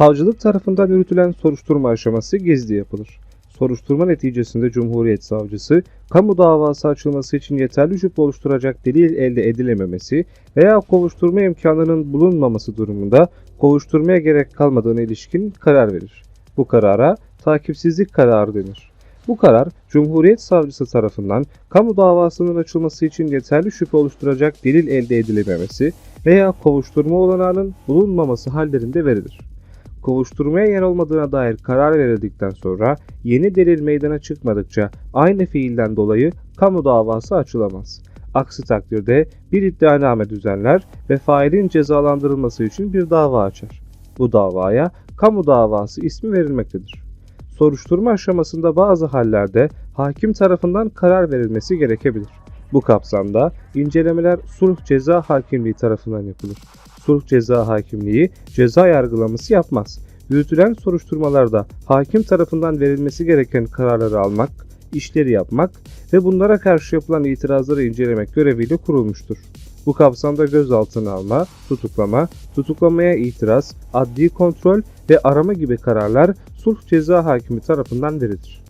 Savcılık tarafından yürütülen soruşturma aşaması gizli yapılır. Soruşturma neticesinde Cumhuriyet Savcısı, kamu davası açılması için yeterli şüphe oluşturacak delil elde edilememesi veya kovuşturma imkanının bulunmaması durumunda kovuşturmaya gerek kalmadığına ilişkin karar verir. Bu karara takipsizlik kararı denir. Bu karar, Cumhuriyet Savcısı tarafından kamu davasının açılması için yeterli şüphe oluşturacak delil elde edilememesi veya kovuşturma olanağının bulunmaması hallerinde verilir. Kovuşturmaya yer olmadığına dair karar verildikten sonra yeni delil meydana çıkmadıkça aynı fiilden dolayı kamu davası açılamaz. Aksi takdirde bir iddianame düzenler ve failin cezalandırılması için bir dava açar. Bu davaya kamu davası ismi verilmektedir. Soruşturma aşamasında bazı hallerde hakim tarafından karar verilmesi gerekebilir. Bu kapsamda incelemeler sulh ceza hakimliği tarafından yapılır. Sulh ceza hakimliği ceza yargılaması yapmaz. Yürütülen soruşturmalarda hakim tarafından verilmesi gereken kararları almak, işleri yapmak ve bunlara karşı yapılan itirazları incelemek göreviyle kurulmuştur. Bu kapsamda gözaltına alma, tutuklama, tutuklamaya itiraz, adli kontrol ve arama gibi kararlar sulh ceza hakimi tarafından verilir.